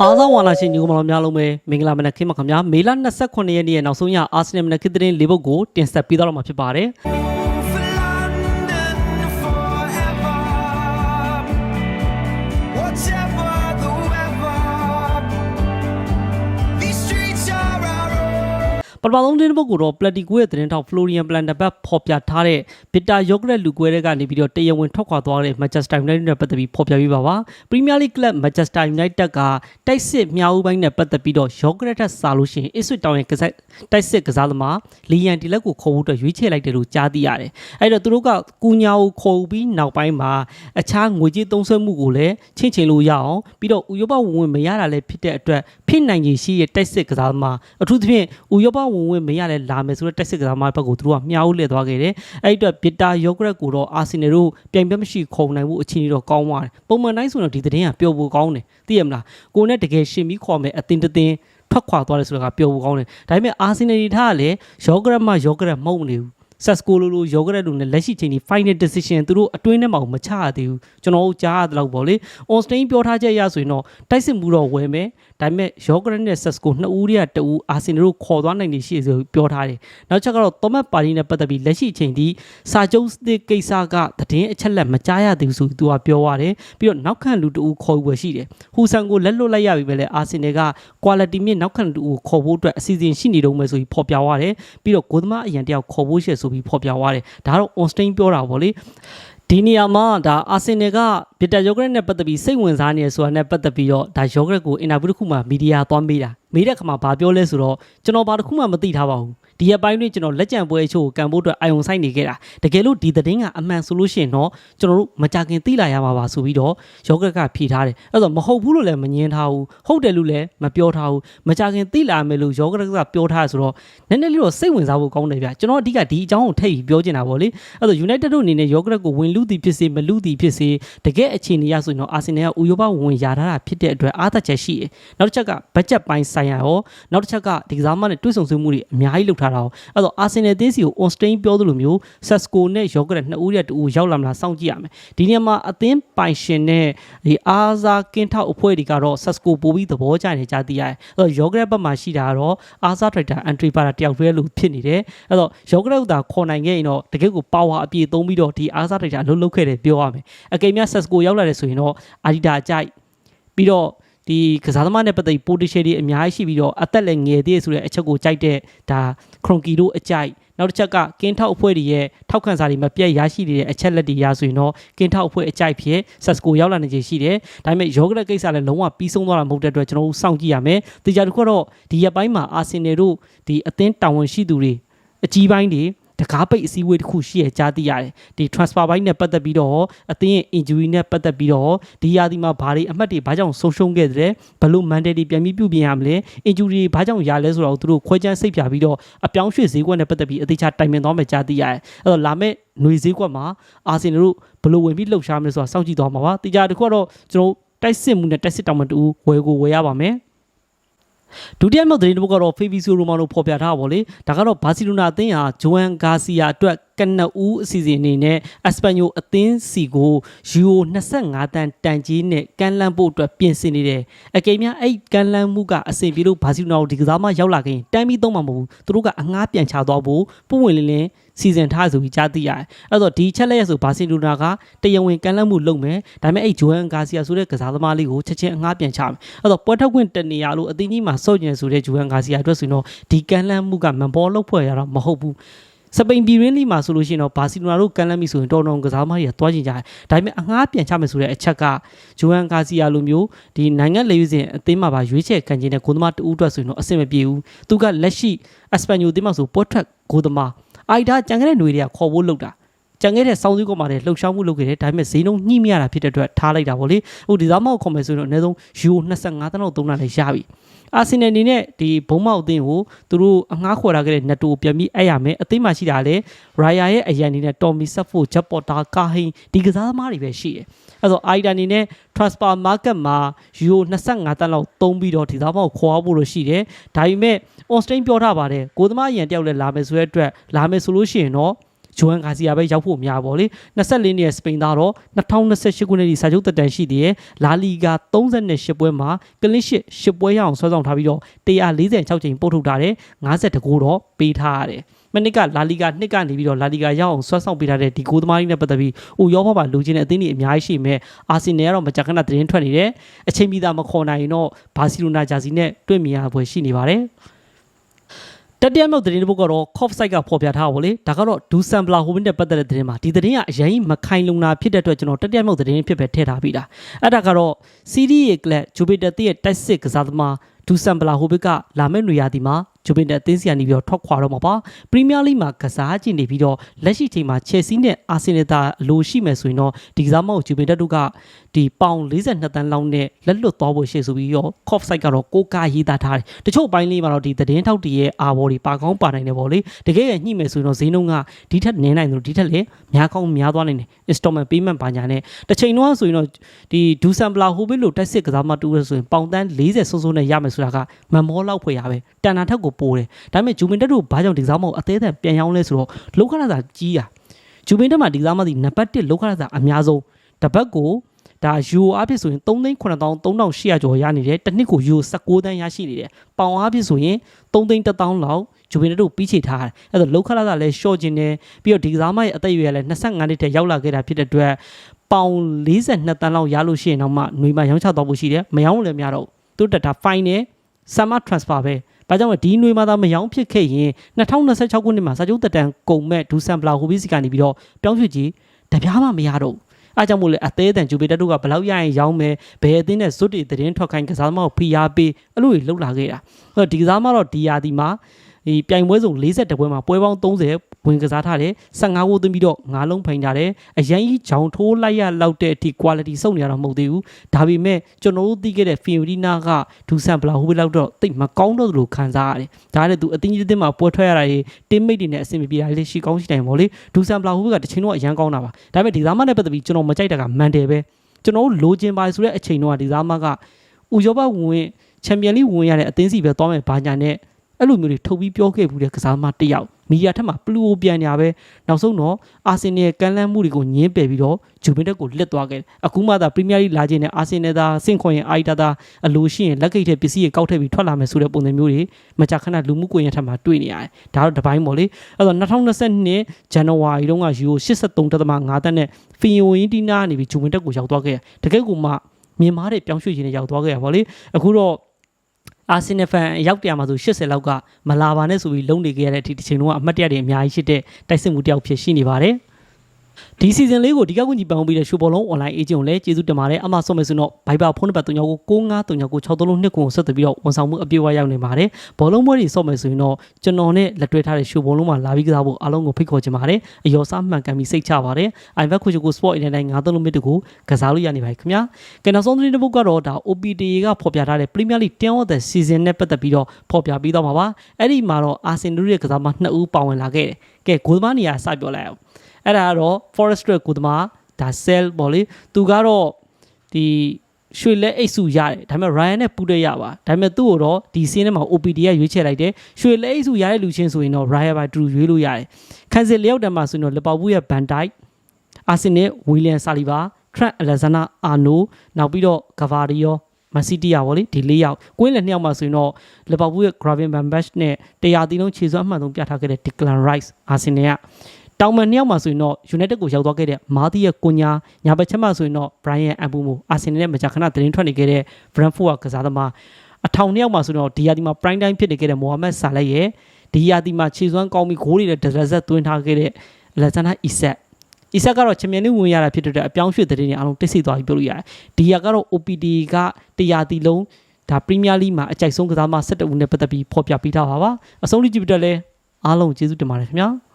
အားသောဝါလာရှင်ညီကောင်မတော်များလုံးပဲမင်္ဂလာမနက်ခင်းပါခင်ဗျာမေလ28ရက်နေ့ရဲ့နောက်ဆုံးရအာဆင်နယ်မနက်ခင်းသတင်းလေးပုဒ်ကိုတင်ဆက်ပေးတော့မှာဖြစ်ပါတယ် ပထမဆုံးသတင်းပုဒ်ကိုတော့ပလက်တီကိုရဲ့သတင်းထောက်ဖလိုရီယန်ပလန်တဘတ်ဖော်ပြထားတဲ့ဘစ်တာယောဂရက်လူကွဲတဲ့ကနေပြီးတော့တရားဝင်ထွက်ခွာသွားတဲ့မန်ချက်စတာယူနိုက်တက်နဲ့ပတ်သက်ပြီးဖော်ပြပေးပါပါပရီးမီးယားလိကလပ်မန်ချက်စတာယူနိုက်တက်ကတိုက်စစ်မြောက်ဦးပိုင်းနဲ့ပတ်သက်ပြီးတော့ယောဂရက်ထက်စာလို့ရှိရင်အစ်ဆွစ်တောင်ရဲ့ကစားတိုက်စစ်ကစားသမားလီယန်တီလက်ကိုခေါ်ဖို့အတွက်ရွေးချယ်လိုက်တယ်လို့ကြားသိရတယ်အဲ့တော့သူတို့ကကူညာကိုခေါ်ပြီးနောက်ပိုင်းမှာအခြားငွေကြေးသုံးစွဲမှုကိုလည်းချင်းချင်လို့ရအောင်ပြီးတော့ဥရောပဝင်ဝင်မရတာလည်းဖြစ်တဲ့အတွက်ဖြစ်နိုင်ရည်ရှိရဲ့တိုက်စစ်ကစားသမားအထူးသဖြင့်ဥရောပဝင်ဝင်မရလဲလာမယ်ဆိုတော့တိုက်စစ်ကစားသမားဘက်ကိုသူတို့ကမြှားဦးလှည့်သွားခဲ့တယ်အဲ့ဒီအတွက်ဘီတာယောဂရက်ကိုတော့အာဆင်နယ်တို့ပြိုင်ပွဲမရှိခုံနိုင်မှုအခြေအနေတော့ကောင်းသွားတယ်ပုံမှန်တိုင်းဆိုတော့ဒီသတင်းကပျော်ဖို့ကောင်းတယ်သိရမလားကိုနဲ့တကယ်ရှင်ပြီးခေါ်မယ်အတင်းတတင်းထွက်ခွာသွားတယ်ဆိုတာကပျော်ဖို့ကောင်းတယ်ဒါပေမဲ့အာဆင်နယ်ဒီထားကလည်းယောဂရက်မှယောဂရက်မဟုတ်နေဘူး ဆက်စကိုလိုလိုယောဂရက်လိုနဲ့လက်ရှိချိန်ဒီ final decision သူတို့အတွင်းထဲမှာမချရသေးဘူးကျွန်တော်တို့ကြားရတယ်လို့ပေါ့လေ on stain ပြောထားချက်အရဆိုရင်တော့တိုက်စစ်မှုတော့ဝယ်မယ်ဒါပေမဲ့ယောဂရက်နဲ့ဆက်စကိုနှစ်ဦးတည်းကတဦးအာဆင်နယ်တို့ခေါ်သွားနိုင်နေရှိဆိုပြောထားတယ်နောက်ချက်ကတော့သောမတ်ပါတီနဲ့ပတ်သက်ပြီးလက်ရှိချိန်ဒီစာချုပ်သစ်ကိစ္စကသတင်းအချက်လက်မကြားရသေးဘူးဆိုပြီးသူကပြောသွားတယ်ပြီးတော့နောက်ခံလူတဦးခေါ်ဝယ်ရှိတယ်ဟူဆန်ကိုလက်လွတ်လိုက်ရပြီပဲလေအာဆင်နယ်က quality မြင့်နောက်ခံလူတဦးခေါ်ဖို့အတွက်အစီအစဉ်ရှိနေတော့မယ်ဆိုပြီးဖော်ပြသွားတယ်ပြီးတော့ကိုသမားအရန်တယောက်ခေါ်ဖို့ရှေ့ဆိုပြီးဖော်ပြသွားတယ်ဒါကတော့ on stain ပြောတာပေါ့လေဒီနေရာမှာဒါအာဆင်နယ်ကဗီတာယောဂရက်နဲ့ပတ်သက်ပြီးစိတ်ဝင်စားနေရဆိုတာနဲ့ပတ်သက်ပြီးတော့ဒါယောဂရက်ကိုအင်တာဗျူးတစ်ခုမှမီဒီယာသွားမေးတာမေးတဲ့အခါမှာဘာပြောလဲဆိုတော့ကျွန်တော်ဘာတစ်ခုမှမသိထားပါဘူး ဒီရက်ပိုင်းတွင်ကျွန်တော်လက်ကြံပွဲအချို့ကိုကန်ဖို့အတွက်အာယုံဆိုင်နေခဲ့တာတကယ်လို့ဒီသတင်းကအမှန်ဆိုလို့ရှိရင်တော့ကျွန်တော်တို့မကြခင်သိလာရမှာပါဆိုပြီးတော့ယောဂရက်ကဖြေထားတယ်အဲ့တော့မဟုတ်ဘူးလို့လည်းမငင်းထားဘူးဟုတ်တယ်လို့လည်းမပြောထားဘူးမကြခင်သိလာမယ်လို့ယောဂရက်ကပြောထားဆိုတော့နည်းနည်းလေးတော့စိတ်ဝင်စားဖို့ကောင်းတယ်ဗျကျွန်တော်အဓိကဒီအကြောင်းကိုထည့်ပြီးပြောချင်တာပေါ့လေအဲ့တော့ United တို့အနေနဲ့ယောဂရက်ကိုဝင်လူသည်ဖြစ်စေမလူသည်ဖြစ်စေတကယ်အခြေအနေရဆိုရင်တော့အာဆင်နယ်ကဥရောပဝင်ရထားတာဖြစ်တဲ့အတွက်အားသက်ချက်ရှိတယ်နောက်တစ်ချက်ကဘတ်ဂျက်ပိုင်းဆိုင်ရာရောနောက်တစ်ချက်ကဒီကစားမနဲ့တွဲဆုံဆွေးမှုတွေအများကြီးလုပ်ထားတာရောအဲ့တော့အာဆင်နယ်သေးစီကို on stain ပြောသလိုမျိုး Sesco နဲ့ယောဂရက်နှစ်ဦးရဲ့တူရောက်လာမလားစောင့်ကြည့်ရမယ်ဒီနေရာမှာအသင်းပိုင်ရှင်နဲ့ဒီအားစားကင်းထောက်အဖွဲ့တွေကတော့ Sesco ပို့ပြီးသဘောကျနေကြသိရတယ်အဲ့တော့ယောဂရက်ဘက်မှာရှိတာကတော့အားစား director entry ပါတာတယောက်တည်းလို့ဖြစ်နေတယ်အဲ့တော့ယောဂရက်ကခေါ်နိုင်ခဲ့ရင်တော့တကယ့်ကို power အပြည့်သုံးပြီးတော့ဒီအားစား director အလုပ်လုပ်ခဲ့တယ်ပြောရမယ်အကယ်၍ Sesco ရောက်လာတယ်ဆိုရင်တော့အာဒီတာအကြိုက်ပြီးတော့ ဒီကစားသမားနဲ့ပတ်သက်ပြီး potential တွေအများကြီးရှိပြီးတော့အသက်လည်းငယ်သေးတယ်ဆိုတဲ့အချက်ကိုကြိုက်တဲ့ဒါခရွန်ကီတို့အကြိုက်နောက်တစ်ချက်ကကင်းထောက်အဖွဲ့တွေရဲ့ထောက်ခံစာတွေမပြတ်ရရှိနေတဲ့အချက်လက်တွေရဆိုရင်တော့ကင်းထောက်အဖွဲ့အကြိုက်ဖြစ်ဆက်စကိုရောက်လာနေခြင်းရှိတယ်။ဒါပေမဲ့ယောဂရက်ကိစ္စလည်းလုံးဝပြီးဆုံးသွားတာမဟုတ်တဲ့အတွက်ကျွန်တော်တို့စောင့်ကြည့်ရမယ်။ဒီကြတစ်ခုကတော့ဒီရက်ပိုင်းမှာအာဆင်နယ်တို့ဒီအသင်းတာဝန်ရှိသူတွေအကြီးပိုင်းတွေ တကားပိတ်အစည်းအဝေးတစ်ခုရှိရကြားသိရတယ်ဒီ transfer ဘိုင်းနဲ့ပတ်သက်ပြီးတော့အသင်းရဲ့ injury နဲ့ပတ်သက်ပြီးတော့ဒီရာသီမှာဘာတွေအမှတ်တွေဘာကြောင့်ဆုံးရှုံးခဲ့တယ်ဘယ်လို mandate တွေပြန်ပြီးပြုပြင်ရမလဲ injury တွေဘာကြောင့်ရလဲဆိုတော့သူတို့ခွဲချမ်းစိတ်ဖြာပြီးတော့အပြောင်းရွှေ့ဈေးကွက်နဲ့ပတ်သက်ပြီးအသေးချာတိုင်ပင်သွားမယ်ကြားသိရတယ်အဲ့တော့လာမယ့်ຫນွေဈေးကွက်မှာအာဆင်နယ်တို့ဘယ်လိုဝင်ပြီးလှုပ်ရှားမလဲဆိုတာစောင့်ကြည့်သွားမှာပါတေချာတစ်ခုကတော့ကျွန်တော်တို့တိုက်စစ်မှုနဲ့တိုက်စစ်တောင်မှတူဝယ်ကိုဝယ်ရပါမယ် ဒုတိယမြောက်သတင်းတစ်ပုဒ်ကတော့ဖေဘီဆိုရိုမာနိုဖော်ပြထားတာပေါ့လေဒါကတော့ဘာစီလိုနာအသင်းဟာဂျိုဟန်ဂါစီယာအတွက်ကနဦးအစီအစဉ်အနေနဲ့အက်စပန်ယိုအသင်းစီကိုယူရို25တန်တန်ကြီးနဲ့ကန်လန်းဖို့အတွက်ပြင်ဆင်နေတယ်အကယ်၍အဲ့ကန်လန်းမှုကအဆင်ပြေလို့ဘာစီလိုနာကိုဒီကစားမရောက်လာခင်တမ်းပြီးသုံးမှာမဟုတ်ဘူးသူတို့ကအငှားပြန်ချသွားဖို့ပုံဝင်လင်းလင်းစီစဉ်ထားဆိုပြီးကြားသိရတယ်အဲ့တော့ဒီချက်လက်ရဆိုဘာစီလိုနာကတရားဝင်ကန်လန်းမှုလုပ်မယ်ဒါပေမဲ့အဲ့ဂျိုဟန်ဂါစီယာဆိုတဲ့ကစားသမားလေးကိုချက်ချင်းအငှားပြန်ချမယ်အဲ့တော့ပွဲထုတ်ခွင့်တနေရလို့အသင်းကြီးမှာစော့ကျင်ဆိုတဲ့ဂျိုဟန်ဂါစီယာအတွက်ဆိုရင်တော့ဒီကန်လန်းမှုကမန်ဘောလောက်ဖွဲ့ရတော့မဟုတ်ဘူး စပိန်ပြည်ရင်းလီမှာဆိုလို့ရှိရင်တော့ဘာစီလိုနာတို့ကန်လက်မီဆိုရင်တော်တော်ကစားမတွေကတွားကျင်ကြတယ်။ဒါပေမဲ့အငှားပြန်ချမယ်ဆိုတဲ့အချက်ကဂျိုဟန်ကာစီယာလိုမျိုးဒီနိုင်ငံလေယူစဉ်အသင်းမှာပါရွေးချယ်ခံခြင်းတဲ့ဂိုးသမားတူအတွက်ဆိုရင်တော့အဆင်မပြေဘူး။သူကလက်ရှိအစပန်ညိုအသင်းမှာဆိုပေါ်ထွက်ဂိုးသမားအိုက်ဒါကြံခဲ့တဲ့ຫນွေတွေကခေါ်ဖို့လုပ်တာ။ ကြံခဲ့တဲ့စောင်းစည်းကောမှာလည်းလှုပ်ရှားမှုလုပ်ခဲ့တယ်ဒါပေမဲ့ဈေးနှုန်းညှိမရတာဖြစ်တဲ့အတွက်ထားလိုက်တာပေါ့လေဟိုဒီသားမောက်ခေါ်မယ်ဆိုရင်တော့အနည်းဆုံးယူ25တန်းလောက်သုံးတာလည်းရပြီအာဆင်နယ်အနေနဲ့ဒီဘုံမောက်အသင်းကိုသူတို့အငှားခေါ်ထားခဲ့တဲ့နက်တိုကိုပြန်ပြီးအဲ့ရမယ်အသင်းမှာရှိတာလေရိုင်ယာရဲ့အရန်အနေနဲ့တော်မီဆက်ဖို့ဂျက်ပေါ်တာကာဟိန်ဒီကစားသမားတွေပဲရှိတယ်အဲ့တော့အိုင်ဒါအနေနဲ့ transfer market မှာယူရို25တန်းလောက်သုံးပြီးတော့ဒီသားမောက်ခေါ်ဖို့လို့ရှိတယ်ဒါပေမဲ့ on stain ပြောထားပါတယ်ကိုသမားအရန်တယောက်လည်းလာမယ်ဆိုတဲ့အတွက်လာမယ်ဆိုလို့ရှိရင်တော့ ဂျိုဟန်ဂါစီယာပဲရောက်ဖို့များပေါ့လေ24နှစ်ရဲ့စပိန်သားတော့2028ခုနှစ်ဒီစာချုပ်သက်တမ်းရှိသေးတယ်လာလီဂါ38ပွဲမှာကလစ်ရှစ်10ပွဲရအောင်ဆွဲဆောင်ထားပြီးတော့146ချိန်ပို့ထုတ်ထားတယ်50ဂိုးတော့ပေးထားရတယ်မနစ်ကလာလီဂါနှစ်ကနေပြီးတော့လာလီဂါရအောင်ဆွဲဆောင်ပေးထားတဲ့ဒီဂိုးသမားကြီးနဲ့ပတ်သက်ပြီးအိုရောဘပါလူချင်းတဲ့အသင်းတွေအများကြီးရှိမဲ့အာဆင်နယ်ကတော့မကြာခဏသတင်းထွက်နေတယ်အချိန်ပြီးသားမခေါ်နိုင်ရင်တော့ဘာစီလိုနာဂျာစီနဲ့တွေ့မြင်ရပွဲရှိနေပါတယ် တတိယမြောက်သတင်းတစ်ပုဒ်ကတော့ Cof site ကဖော်ပြထားပါလေဒါကတော့ဒူဆန်ဘလာဟိုဘင်းနဲ့ပတ်သက်တဲ့သတင်းမှာဒီသတင်းကအရင်မခိုင်လုံတာဖြစ်တဲ့အတွက်ကျွန်တော်တတိယမြောက်သတင်းဖြစ်ပဲထည့်ထားပြီးတာအဲ့ဒါကတော့ CD ရဲ့ကလပ်ဂျူပီတာရဲ့တိုက်စစ်ကစားသမားဒူဆန်ဘလာဟိုဘစ်ကလာမယ့်နေရာဒီမှာ ဂျူပင်တာအသင်းစီကနေပြီးတော့ထွက်ခွာတော့မှာပါပရီးမီးယားလိမှာကစားကြည့်နေပြီးတော့လက်ရှိချိန်မှာချယ်ဆီနဲ့အာဆင်နယ်သားအလိုရှိမယ်ဆိုရင်တော့ဒီကစားမကိုဂျူပင်တက်တို့ကဒီပေါင်42တန်းလောက်နဲ့လက်လွတ်သွားဖို့ရှိဆိုပြီးတော့ Cof site ကတော့ကိုကာရေးသားထားတယ်တချို့ပိုင်းလေးမှာတော့ဒီသတင်းထောက်တွေရဲ့အာဘော်တွေပါကောင်းပါနိုင်တယ်ပေါ့လေတကယ်ရညှိမယ်ဆိုရင်တော့ဈေးနှုန်းကဒီထက်နည်းနိုင်တယ်လို့ဒီထက်လည်းများကောင်းများသွားနိုင်တယ် installment payment ပါညာနဲ့တစ်ချိန်တော့ဆိုရင်တော့ဒီဒူဆန်ဘလာဟိုဘစ်လို့တက်စစ်ကစားမတူရဆိုရင်ပေါင်တန်း40စိုးစိုးနဲ့ရမယ်ဆိုတာကမမောလောက်ဖွယ်ရပဲတန်တာထက်ကိုပိုးတယ်ဒါပေမဲ့ဂျူမင်တက်တို့ဘာကြောင့်ဒီကစားမကိုအသေးအံပြန်ရောင်းလဲဆိုတော့လောကရစာကြီးတာဂျူမင်တက်မှာဒီကစားမစီနံပါတ်1လောကရစာအများဆုံးတစ်ပတ်ကိုဒါယူအားဖြင့်ဆိုရင်3သိန်း9300ကျော်ရနေတယ်တစ်နှစ်ကိုယူ16တန်းရရှိနေတယ်ပေါင်အားဖြင့်ဆိုရင်3သိန်း1000လောက်ဂျူဘင်တို့ပြီးချေထားတယ်အဲ့ဒါလောက်ခလာကလည်းရှော့ခြင်းတယ်ပြီးတော့ဒီကစားမရဲ့အသက်အရွယ်လည်း25နှစ်တည်းရောက်လာခဲ့တာဖြစ်တဲ့အတွက်ပေါင်42တန်းလောက်ရလို့ရှိရင်တော့မှຫນွေမှာရောင်းချတော့ဖို့ရှိတယ်မရောင်းလည်းမရတော့သူတက်တာ fine နဲ့ summer transfer ပဲဘာကြောင့်လဲဒီຫນွေမှာသာမရောင်းဖြစ်ခဲ့ရင်2026ခုနှစ်မှာစာချုပ်တက်တန်ကုန်မဲ့ဒူဆန်ဘလာဟိုဘီစီကနေပြီးတော့ပြောင်းရွှေ့ကြီးတပြားမှမရတော့ဘူးအားကြောင့်မို့လဲအသေးအတန်ဂျူပီတက်တို့ကဘယ်လောက်ရရင်ရောင်းမယ်ဘယ်အသင်းနဲ့ဇွတ်တွေသတင်းထွက်ခိုင်းကစားသမားကိုဖိအားပေးအဲ့လိုတွေလှုပ်လာခဲ့တာအဲ့တော့ဒီကစားသမားတော့ဒီယာဒီမှာ ဒီပြိုင်ပွဲစုံ42ပွဲမှာပွဲပေါင်း30ဝင်ကစားထားတယ်15ဂိုးသွင်းပြီးတော့9လုံးဖိန်ထားတယ်အရန်ကြီးဂျောင်ထိုးလိုက်ရလောက်တဲ့အထိ quality စုံနေရတော့မဟုတ်သေးဘူးဒါပေမဲ့ကျွန်တော်တို့သိခဲ့တဲ့ Fiorina ကဒူဆန်ဘလာဟိုဘယ်လောက်တော့တိတ်မကောင်းတော့လို့ခံစားရတယ်ဒါနဲ့သူအသင်းကြီးအသင်းမှာပွဲထွက်ရတာတွေ teammate တွေနဲ့အဆင်မပြေတာလေးရှိကောင်းရှိနိုင်ပါလေဒူဆန်ဘလာဟိုဘကတစ်ချိန်တော့အရန်ကောင်းတာပါဒါပေမဲ့ဒီသားမနဲ့ပတ်သက်ပြီးကျွန်တော်မကြိုက်တာကမန်တယ်ပဲကျွန်တော်တို့လိုချင်ပါဆိုတဲ့အချိန်တော့ဒီသားမကဥရောပဝင်ချန်ပီယံလိဝင်ရတဲ့အသင်းစီပဲသွားမယ်ဘာညာနဲ့ အဲ့လိုမျိုးတွေထုတ်ပြီးပြောခဲ့ဘူးတဲ့ကစားမတစ်ယောက်မီဒီယာထက်မှာပလူအိုပြန်ညာပဲနောက်ဆုံးတော့အာဆင်နယ်ကန်လန်းမှုတွေကိုညင်းပယ်ပြီးတော့ဂျူဗင်တက်ကိုလက်သွားခဲ့တယ်အခုမှသာပရီးမီးယားလိလာခြင်းနဲ့အာဆင်နယ်သားစင့်ခွင်ရင်အိုက်တာသားအလိုရှိရင်လက်ကိတ်ထဲပစ္စည်းတွေကောက်ထည့်ပြီးထွက်လာမယ်ဆိုတဲ့ပုံစံမျိုးတွေမကြာခဏလူမှုကွန်ရက်ထက်မှာတွေ့နေရတယ်ဒါတော့တစ်ပိုင်းပေါ့လေအဲ့တော့2022ဇန်နဝါရီတုန်းကယူ83.5တန်းနဲ့ဖီယိုယင်းတီနာကနေပြီးဂျူဗင်တက်ကိုရောက်သွားခဲ့တယ်တကယ်ကိုမှမြန်မာတဲ့ပြောင်းရွှေ့ခြင်းနဲ့ရောက်သွားခဲ့ရပါလေအခုတော့ အာဆင်နယ်ဖန်ရောက်တရားမှာဆို80လောက်ကမလာပါနဲ့ဆိုပြီးလုံနေခဲ့ရတဲ့အထိဒီချိန်လုံးကအမှတ်တရတွေအများကြီးရှိတဲ့တိုက်စစ်မှုတယောက်ဖြစ်ရှိနေပါတယ် ဒီစီဇန်လေးကိုဒီကောက်ကူညီပန်ပေးတဲ့ရှူဘောလုံး online agent ကိုလည်းကျေးဇူးတင်ပါတယ်အမှဆုံးမယ်ဆိုတော့ Viber ဖုန်းနံပါတ်39693963နှစ်ကိုဆက်သွယ်ပြီးတော့ဝန်ဆောင်မှုအပြည့်အဝရောက်နေပါတယ်ဘောလုံးပွဲတွေဆော့မယ်ဆိုရင်တော့ကျွန်တော်နဲ့လက်တွဲထားတဲ့ရှူဘောလုံးမှာလာပြီးကစားဖို့အားလုံးကိုဖိတ်ခေါ်ချင်ပါတယ်အယောစားမှန်ကန်ပြီးစိတ်ချပါတယ် iVac ခုချကို Sport အနေနဲ့9သုံးမိနစ်တကူကစားလို့ရနေပါပြီခင်ဗျာကဲနောက်ဆုံးသတင်းတစ်ပုဒ်ကတော့ဒါ OPTA ကဖော်ပြထားတဲ့ Premier League 10 of the season နဲ့ပတ်သက်ပြီးတော့ဖော်ပြပြီးတော့မှာပါအဲ့ဒီမှာတော့ Arsenal ရဲ့ကစားမ2ဦးပါဝင်လာခဲ့တယ်ကဲဂိုးသမားနေရာစပြောလိုက်အောင် အဲ့ဒါကတော့ Forest ကိုသမားဒါ Cell ပေါ့လေသူကတော့ဒီရွှေလက်အိတ်စုရတယ်ဒါပေမဲ့ Ryan နဲ့ပူးတဲ့ရပါဒါပေမဲ့သူ့ကိုတော့ဒီစင်းထဲမှာ OPD ကရွေးချယ်လိုက်တယ်ရွှေလက်အိတ်စုရတဲ့လူချင်းဆိုရင်တော့ Ryan ပါတူရွေးလို့ရတယ်ခန်းစစ်လျောက်တန်းမှာဆိုရင်တော့လီဗာပူးရဲ့ Van Dijk အာဆင်နယ်ဝီလီယံဆာလီဘာထရန့်အလက်ဇန္ဒာအာနိုနောက်ပြီးတော့ဂဗာရီယောမန်စီးတီးယာဗောလေဒီ၄ယောက်ကွင်းလည်းနှစ်ယောက်မှာဆိုရင်တော့လီဗာပူးရဲ့ Gravin Van Bash နဲ့တရားတီလုံးခြေစွမ်းအမှန်ဆုံးပြထားခဲ့တဲ့ Declan Rice အာဆင်နယ်က တောင်မန်နှစ်ယောက်မှာဆိုရင်တော့ United ကိုရောက်သွားခဲ့တဲ့မာတီရဲ့ကွန်ညာညာဘက်ချက်မှာဆိုရင်တော့ Brian Ambumo အာဆင်နယ်နဲ့မကြာခဏသတင်းထွက်နေခဲ့တဲ့ Brentford ကကစားသမားအထောင်နှစ်ယောက်မှာဆိုတော့ဒီယာဒီမှာ prime time ဖြစ်နေခဲ့တဲ့မိုဟာမက်ဆာလက်ရဲ့ဒီယာဒီမှာခြေစွမ်းကောင်းပြီးဂိုးတွေနဲ့ဒဇက်ဇက်သွင်းထားခဲ့တဲ့ Alexander Isak အီဆက်ကတော့ချန်ပီယံလိဝင်ရတာဖြစ်တဲ့အတွက်အပြောင်းရွှေ့တဲ့တင်တွေအားလုံးတိတ်ဆိတ်သွားပြီးပြောလို့ရတယ်။ဒီဟာကတော့ OPD ကတရားတီလုံးဒါပရီးမီးယားလိမှာအကြိုက်ဆုံးကစားမ17ဦးနဲ့ပတ်သက်ပြီးဖော်ပြပေးထားပါပါ။အဆုံးထိကြည့်ပြတော့လဲအားလုံးကျေးဇူးတင်ပါတယ်ခင်ဗျာ။